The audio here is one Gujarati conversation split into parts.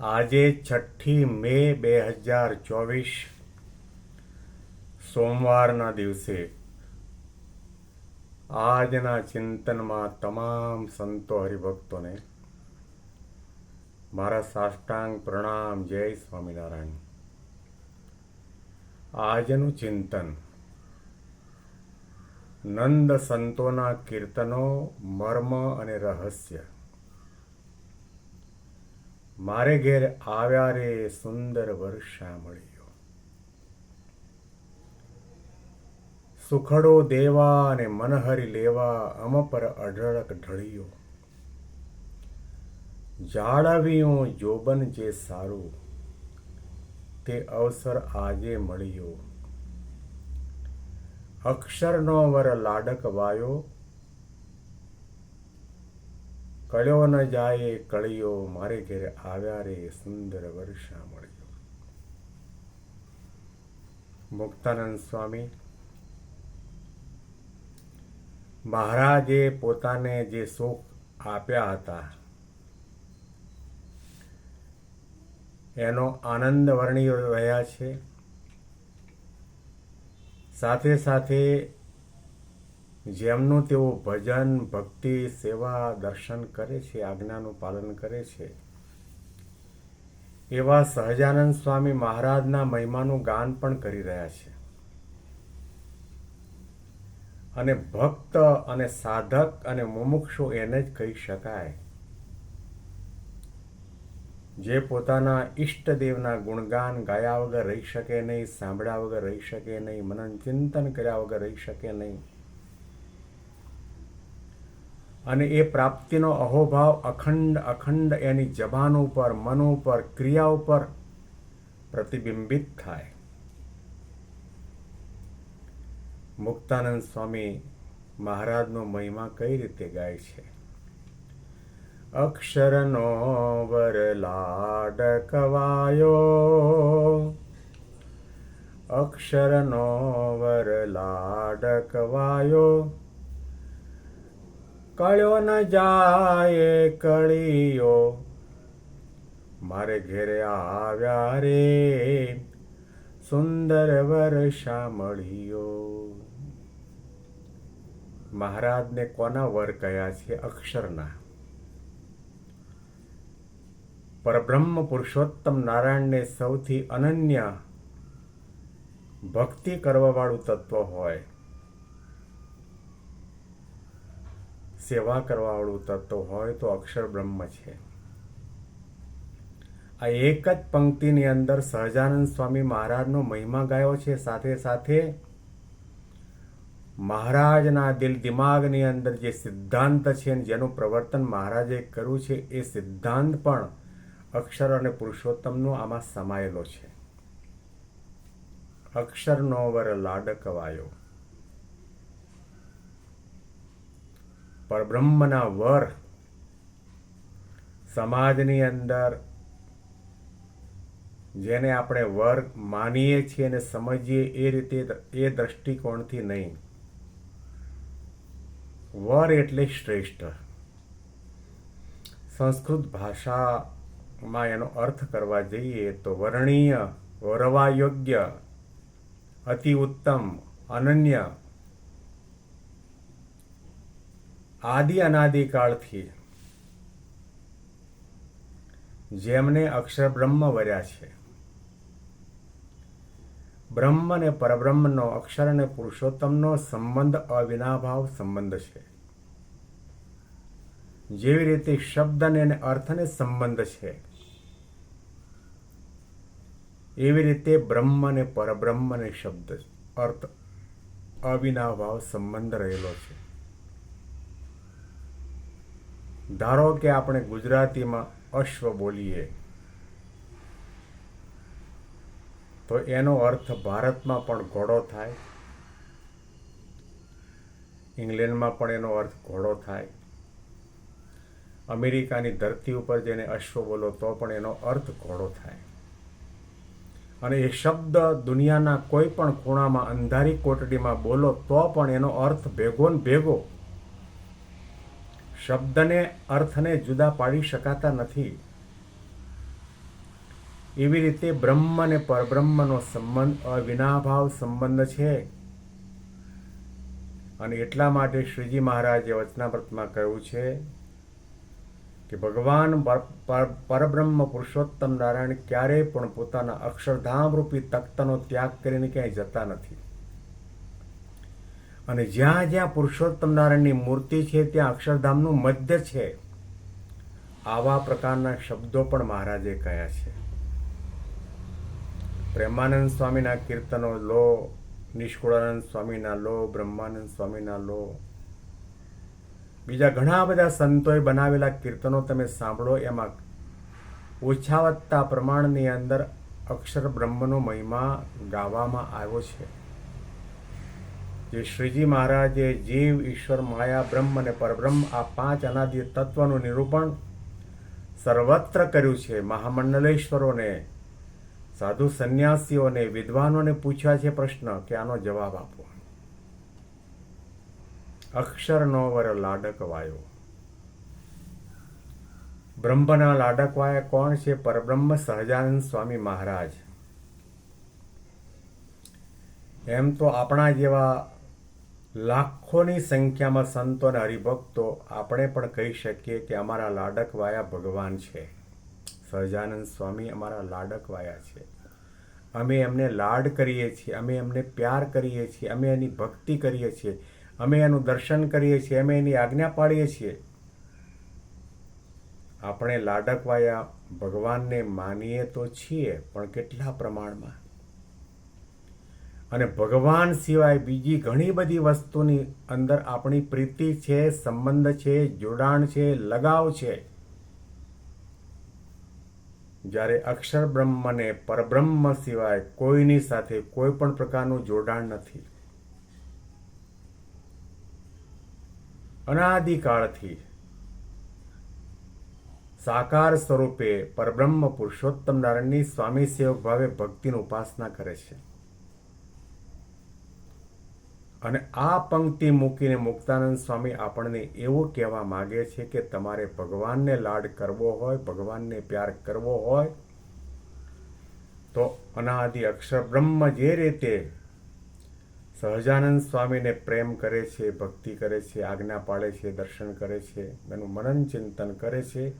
આજે છઠ્ઠી મે બે હજાર ચોવીસ, સોમવારના દિવસે આજના ચિંતનમાં તમામ સંતો હરિભક્તોને મારા સાષ્ટાંગ પ્રણામ, જય સ્વામિનારાયણ. આજનું ચિંતન, નંદ સંતોના કીર્તનો, મર્મ અને રહસ્ય. મારે ઘેર આવ્યા રે સુંદર વર્ષા મળ્યો સુખડો દેવા અને મનહરી લેવા અમ પર અઢળક ઢળ્યો. જાળવ્યું જોબન જે સારું, તે અવસર આજે મળ્યો. અક્ષરનો વર લાડક વાયો કળ્યો ન જાય, કળિયો મારે ઘેરે આવ્યા રે, સુંદર વર્ષા મળ્યો. મુક્તાનંદ સ્વામી, મહારાજે પોતાને જે સુખ આપ્યા હતા, એનો આનંદ વર્ણી રહ્યા છે. સાથે સાથે જેમનું તેઓ ભજન, ભક્તિ, સેવા, દર્શન કરે છે, આજ્ઞાનું પાલન કરે છે. એવા સહજાનંદ સ્વામી મહારાજના મહિમાનું ગાન પણ કરી રહ્યા છે. અને ભક્ત અને સાધક અને મુમુક્ષુ એને જ કહી શકાય. જે પોતાના ઈષ્ટદેવના ગુણગાન ગાયા વગર રહી શકે નહીં, સાંભળ્યા વગર રહી શકે નહીં મનન ચિંતન કર્યા વગર રહી શકે નહીં અને એ પ્રાપ્તિનો અહોભાવ અખંડ અખંડ એની જબાન ઉપર, મન ઉપર, ક્રિયા ઉપર પ્રતિબિંબિત થાય. મુક્તાનંદ સ્વામી મહારાજનો મહિમા કઈ રીતે ગાય છે? અક્ષરનો વર લાડ કવાયો. અક્ષરનો વર લાડ કવાયો. કળ્યો ન જાય કળિયો. મારે ઘેરે આવ્યા રે, સુંદર વર્ષા મળ્યો. મહારાજને કોના વર કયા છે અક્ષરના? પરબ્રહ્મ પુરુષોત્તમ નારાયણને સૌથી અનન્ય ભક્તિ કરવાવાળું તત્વ હોય. સેવા કરવાવાળું તત્વ હોય તો અક્ષર બ્રહ્મ છે. આ એક જ પંક્તિની અંદર સહજાનંદ સ્વામી મહારાજનો મહિમા ગાયો છે. સાથે સાથે મહારાજના દિલ દિમાગની અંદર જે સિદ્ધાંત છે અને જેનું પ્રવર્તન મહારાજે કર્યું છે, એ સિદ્ધાંત પણ અક્ષર અને પુરુષોત્તમનો આમાં સમાયેલો છે. અક્ષરનો વર લાડકવાયો. પરબ્રહ્મના વર સમાજની અંદર જેને આપણે વર માનીએ છીએ અને સમજીએ એ રીતે એ દ્રષ્ટિકોણથી નહીં. વર એટલે શ્રેષ્ઠ. સંસ્કૃત ભાષામાં એનો અર્થ કરવા જઈએ તો વર્ણીય, વરવા યોગ્ય, અતિ ઉત્તમ, અનન્ય આદિ અનાદિકાળથી જેમને અક્ષર બ્રહ્મ વર્યા છે. બ્રહ્મ અને પરબ્રહ્મનો અક્ષર અને પુરુષોત્તમનો સંબંધ અવિનાભાવ સંબંધ છે. જેવી રીતે શબ્દને અને અર્થને સંબંધ છે. એવી રીતે બ્રહ્મ અને પરબ્રહ્મ અને શબ્દ અર્થ અવિનાભાવ સંબંધ રહેલો છે. ધારો કે આપણે ગુજરાતીમાં અશ્વ બોલીએ, તો એનો અર્થ ભારતમાં પણ ઘોડો થાય, ઇંગ્લેન્ડમાં પણ એનો અર્થ ઘોડો થાય, અમેરિકાની ધરતી ઉપર જેને અશ્વ બોલો તો પણ એનો અર્થ ઘોડો થાય. અને એ શબ્દ દુનિયાના કોઈ પણ ખૂણામાં અંધારી કોટડીમાં બોલો તો પણ એનો અર્થ ભેગો ને ભેગો શબ્દને, અર્થને જુદા પાડી શકાતા નથી. એવી રીતે બ્રહ્મ અને પરબ્રહ્મનો સંબંધ અવિનાભાવ સંબંધ છે. અને એટલા માટે શ્રીજી મહારાજે વચનાવ્રતમાં કહ્યું છે કે ભગવાન પર- પર- પરબ્રહ્મ પુરુષોત્તમ નારાયણ ક્યારેય પણ પોતાના અક્ષરધામ રૂપી તખ્તનો ત્યાગ કરીને ક્યાંય જતા નથી. અને જ્યાં જ્યાં પુરુષોત્તમ નારાયણની મૂર્તિ છે, ત્યાં અક્ષરધામનું મધ્ય છે. આવા પ્રકારના શબ્દો પણ મહારાજે કહ્યા છે. પ્રેમાનંદ સ્વામીના કીર્તનો લો, નિષ્કુળાનંદ સ્વામીના લો, બ્રહ્માનંદ સ્વામીના લો. બીજા ઘણા બધા સંતોએ બનાવેલા કીર્તનો તમે સાંભળો, એમાં ઓછા વત્તા પ્રમાણની અંદર અક્ષર બ્રહ્મનો મહિમા ગાવામાં આવ્યો છે. જે શ્રીજી મહારાજે જીવ, ઈશ્વર, માયા, બ્રહ્મ અને પરબ્રહ્મ આ પાંચ અનાદિ તત્વનું નિરૂપણ સર્વત્ર કર્યું છે. મહામંડલેશ્વરોને, સાધુ સંન્યાસીઓને, વિદ્વાનોને પૂછ્યા છે પ્રશ્ન કે આનો જવાબ આપો. અક્ષરનો વર લાડક વાયો. બ્રહ્મના લાડક વાયા કોણ છે? પરબ્રહ્મ સહજાનંદ સ્વામી મહારાજ. એમ તો આપણા જેવા લાખોની સંખ્યામાં સંતો અને હરિભક્તો આપણે પણ કહી શકીએ કે અમારા લાડકવાયા ભગવાન છે. સહજાનંદ સ્વામી અમારા લાડકવાયા છે. અમે એમને લાડ કરીએ છીએ, અમે એમને પ્યાર કરીએ છીએ, અમે એની ભક્તિ કરીએ છીએ, અમે એનું દર્શન કરીએ છીએ, અમે એની આજ્ઞા પાડીએ છીએ. આપણે લાડકવાયા ભગવાનને માનીએ તો છીએ, પણ કેટલા પ્રમાણમાં? અને ભગવાન સિવાય બીજી ઘણી બધી વસ્તુની અંદર આપણી પ્રીતિ છે, સંબંધ છે, જોડાણ છે, લગાવ છે. જ્યારે અક્ષર બ્રહ્મને પરબ્રહ્મ સિવાય કોઈની સાથે કોઈ પણ પ્રકારનું જોડાણ નથી. અનાદિકાળથી સાકાર સ્વરૂપે પરબ્રહ્મ પુરુષોત્તમ નારાયણની સ્વામી સેવક ભાવે ભક્તિની ઉપાસના કરે છે. અને આ પંક્તિ મૂકીને મુક્તાનંદ સ્વામી આપણને એવું કહેવા માગે છે કે તમારે ભગવાનને લાડ કરવો હોય, ભગવાનને પ્યાર કરવો હોય, તો અનાદિ અક્ષર બ્રહ્મ જે રીતે સહજાનંદ સ્વામીને પ્રેમ કરે છે, ભક્તિ કરે છે, આજ્ઞા પાડે છે, દર્શન કરે છે, એનું મનન ચિંતન કરે છે,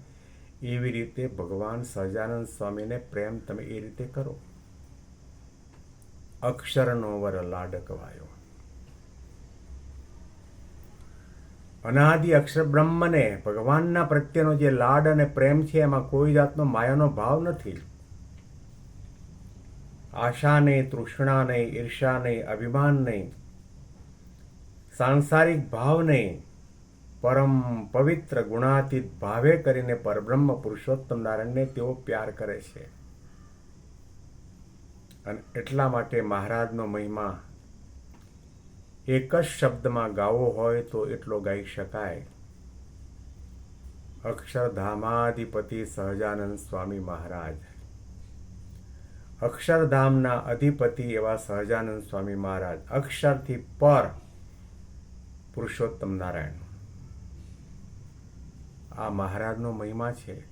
એવી રીતે ભગવાન સહજાનંદ સ્વામીને પ્રેમ તમે એ રીતે કરો. અક્ષરનો વર લાડકવાયો. અનાદિ અક્ષર બ્રહ્મને, ભગવાનના પ્રત્યેનો જે લાડ અને પ્રેમ છે, એમાં કોઈ જાતનો માયાનો ભાવ નથી. આશા નહીં તૃષ્ણા નહીં ઈર્ષા નહીં અભિમાન નહીં સાંસારિક ભાવ નહીં પરમ પવિત્ર ગુણાતીત ભાવે કરીને પરબ્રહ્મ પુરુષોત્તમ નારાયણને તેઓ પ્યાર કરે છે. અને એટલા માટે મહારાજનો મહિમા એક જ શબ્દમાં ગાવો હોય તો એટલો ગાઈ શકાય. અક્ષરધામાધિપતિ સહજાનંદ સ્વામી મહારાજ. અક્ષરધામના અધિપતિ એવા સહજાનંદ સ્વામી મહારાજ. અક્ષરથી પર પુરુષોત્તમ નારાયણ. આ મહારાજનો મહિમા છે.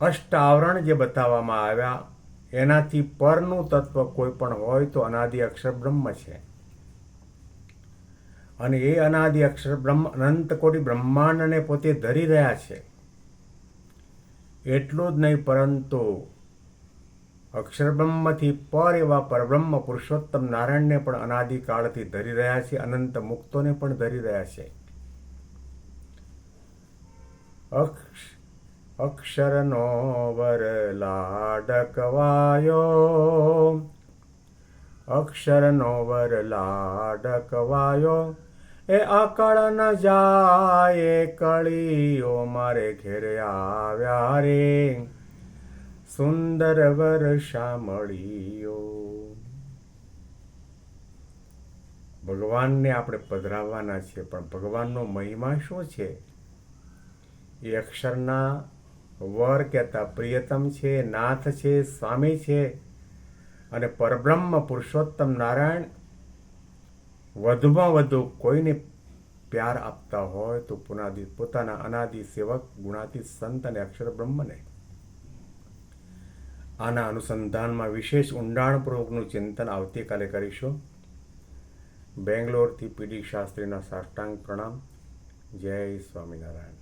અષ્ટ આવરણ જે બતાવવામાં આવ્યા એનાથી પરનું તત્વ કોઈ પણ હોય તો અનાદિ અક્ષર બ્રહ્મ છે. અને એ અનાદિ અક્ષર બ્રહ્મ અનંત કોટી બ્રહ્માંડને પોતે ધરી રહ્યા છે. એટલું જ નહીં, પરંતુ અક્ષર બ્રહ્મથી પર એવા પરબ્રહ્મ પુરુષોત્તમ નારાયણને પણ અનાદિકાળથી ધરી રહ્યા છે, અનંત મુક્તોને પણ ધરી રહ્યા છે. અક્ષ અક્ષરનો વર લાડકવાયો. અક્ષરનો વર લાડકવાયો. એ અકળ ન જાય કળીઓ મારે ઘેરે આવ્યા રે. સુંદર વર્ષા મળીયો. ભગવાનને આપણે પધરાવવાના છીએ, પણ ભગવાનનો મહિમા શું છે? એ અક્ષરના વર કહેતા પ્રિયતમ છે, નાથ છે, સ્વામી છે અને પરબ્રહ્મ પુરુષોત્તમ નારાયણ વધુમાં વધુ કોઈને પ્યાર આપતા હોય તો પુનાદિ પોતાના અનાદિ સેવક ગુણાતી સંત અને અક્ષર બ્રહ્મને આના અનુસંધાનમાં વિશેષ ઊંડાણપૂર્વકનું ચિંતન આવતીકાલે કરીશું. બેંગ્લોરથી પીડી શાસ્ત્રીના સાષ્ટાંગ પ્રણામ. જય સ્વામિનારાયણ.